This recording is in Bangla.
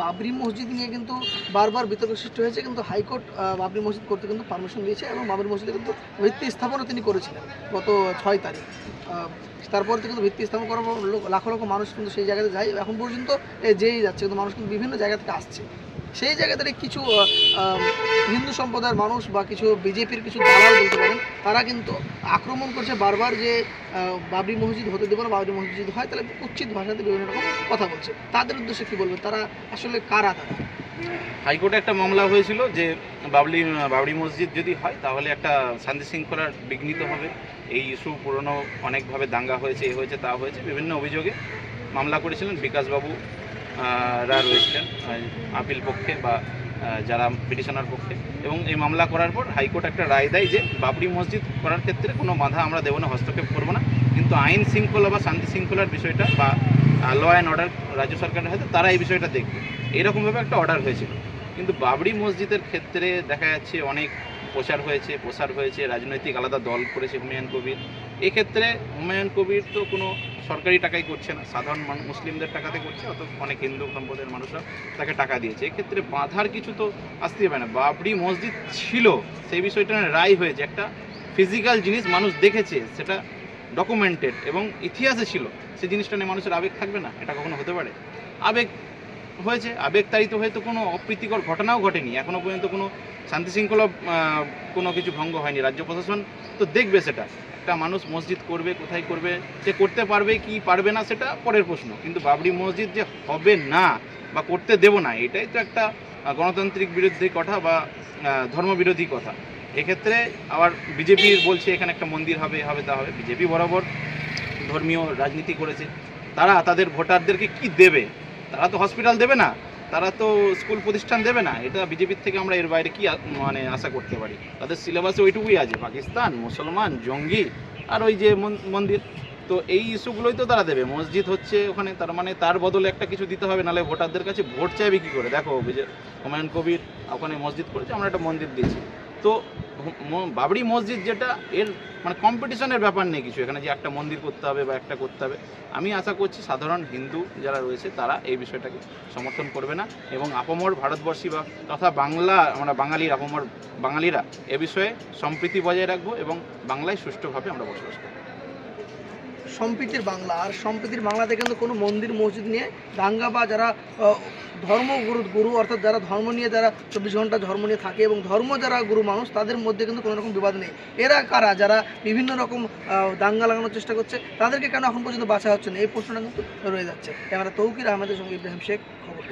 বাবরি মসজিদ নিয়ে কিন্তু বারবার বিতর্ক সৃষ্টি হয়েছে, কিন্তু হাইকোর্ট বাবরি মসজিদ করতে কিন্তু পারমিশন দিয়েছে এবং বাবরি মসজিদে কিন্তু ভিত্তি স্থাপনও তিনি করেছিলেন গত ছয় তারিখ। তারপর থেকে কিন্তু ভিত্তি স্থাপন করার পর লাখ লাখো লাখো মানুষ কিন্তু সেই জায়গাতে যায়, এখন পর্যন্ত যেই যাচ্ছে, কিন্তু মানুষ কিন্তু বিভিন্ন জায়গা থেকে আসছে। সেই জায়গা থেকে কিছু হিন্দু সম্প্রদায়ের মানুষ বা কিছু বিজেপির কিছু দালাল বলতে পারেন, তারা কিন্তু আক্রমণ করছে বারবার যে বাবরি মসজিদ হতে দেবো না, বাবরি মসজিদ হয় তাহলে উচিত ভাষাতে বিভিন্ন রকম কথা বলছে। তাদের উদ্দেশ্যে কি বলবেন? তারা আসলে কারা তারা? হাইকোর্টে একটা মামলা হয়েছিল যে, বাবলি, বাবরি মসজিদ যদি হয় তাহলে একটা শান্তি শৃঙ্খলার বিঘ্নিত হবে। এই ইস্যু পুরনো অনেকভাবে দাঙ্গা হয়েছে, এ হয়েছে, তা হয়েছে। বিভিন্ন অভিযোগে মামলা করেছিলেন বিকাশবাবু রা রয়েছিলেন আপিল পক্ষে বা যারা পিটিশনার পক্ষে। এবং এই মামলা করার পর হাইকোর্ট একটা রায় দেয় যে বাবরি মসজিদ করার ক্ষেত্রে কোনো বাধা আমরা দেবো না, হস্তক্ষেপ করব না। কিন্তু আইন শৃঙ্খলা বা শান্তি শৃঙ্খলার বিষয়টা বা ল অ্যান্ড অর্ডার রাজ্য সরকারের হাতে তারা এই বিষয়টা দেখবে। এরকমভাবে একটা অর্ডার হয়েছিল। কিন্তু বাবরি মসজিদের ক্ষেত্রে দেখা যাচ্ছে অনেক প্রচার হয়েছে, প্রসার হয়েছে, রাজনৈতিক আলাদা দল করেছে হুমায়ুন কবির। এক্ষেত্রে হুমায়ুন কবির তো কোনো সরকারি টাকাই করছে না। সাধারণ মুসলিমদের টাকাতে করছে অত অনেক হিন্দু সম্প্রদায়ের মানুষরা তাকে টাকা দিয়েছে। এক্ষেত্রে বাঁধার কিছু তো আসতে হবে না। বাবরি মসজিদ ছিল, সেই বিষয়টা রায় হয়েছে। একটা ফিজিক্যাল জিনিস মানুষ দেখেছে, সেটা ডকুমেন্টেড এবং ইতিহাসে ছিল। সেই জিনিসটা নিয়ে মানুষের আবেগ থাকবে না? এটা কখনো হতে পারে? আবেগ হয়েছে, আবেগতাড়িত হয়তো কোনো অপ্রীতিকর ঘটনাও ঘটেনি। এখনও পর্যন্ত কোনো শান্তি শৃঙ্খলা কোনো কিছু ভঙ্গ হয়নি। রাজ্য প্রশাসন তো দেখবে সেটা। একটা মানুষ মসজিদ করবে, কোথায় করবে, সে করতে পারবে কি পারবে না সেটা পরের প্রশ্ন। কিন্তু বাবরি মসজিদ যে হবে না বা করতে দেব না, এটাই তো একটা গণতান্ত্রিক বিরোধী কথা বা ধর্মবিরোধী কথা। এক্ষেত্রে আবার বিজেপি বলছে, এখানে একটা মন্দির হবে হবে তা হবে। বিজেপি বরাবর ধর্মীয় রাজনীতি করেছে। তারা তাদের ভোটারদেরকে কি দেবে? তারা তো হসপিটাল দেবে না, তারা তো স্কুল প্রতিষ্ঠান দেবে না। এটা বিজেপির থেকে আমরা এর বাইরে কি মানে আশা করতে পারি? তাদের সিলেবাসে ওইটুকুই আছে, পাকিস্তান, মুসলমান, জঙ্গি, আর ওই যে মন- মন্দির। তো এই ইস্যুগুলোই তো তারা দেবে। মসজিদ হচ্ছে ওখানে, তার মানে তার বদলে একটা কিছু দিতে হবে, নাহলে ভোটারদের কাছে ভোট চাইবে কি করে? দেখো হুমায়ুন কবির ওখানে মসজিদ করেছে, আমরা একটা মন্দির দিয়েছি। তো বাবরি মসজিদ যেটা, এর মানে কম্পিটিশনের ব্যাপার নেই কিছু। এখানে যে একটা মন্দির করতে হবে বা একটা করতে হবে। আমি আশা করছি সাধারণ হিন্দু যারা রয়েছে, তারা এই বিষয়টাকে সমর্থন করবে না। এবং আপমর ভারতবর্ষী বা তথা বাংলা, আমরা বাঙালির আপমর বাঙালিরা এ বিষয়ে সম্প্রীতি বজায় রাখব এবং বাংলায় সুষ্ঠুভাবে আমরা বসবাস করব। সম্প্রীতির বাংলা। আর সম্প্রীতির বাংলাতে কিন্তু কোনো মন্দির, মসজিদ নিয়ে দাঙ্গা বা যারা ধর্মগুরু গুরু অর্থাৎ যারা ধর্ম নিয়ে যারা চব্বিশ ঘণ্টা ধর্ম নিয়ে থাকে এবং ধর্ম যারা গুরু মানুষ, তাদের মধ্যে কিন্তু কোনো রকম বিবাদ নেই। এরা কারা? যারা বিভিন্ন রকম দাঙ্গা লাগানোর চেষ্টা করছে, তাদেরকে কেন এখন পর্যন্ত বাঁচা হচ্ছে না? এই প্রশ্নটা কিন্তু রয়ে যাচ্ছে। ক্যামেরা তৌকির আহমেদের সঙ্গে ইব্রাহিম শেখ, খবর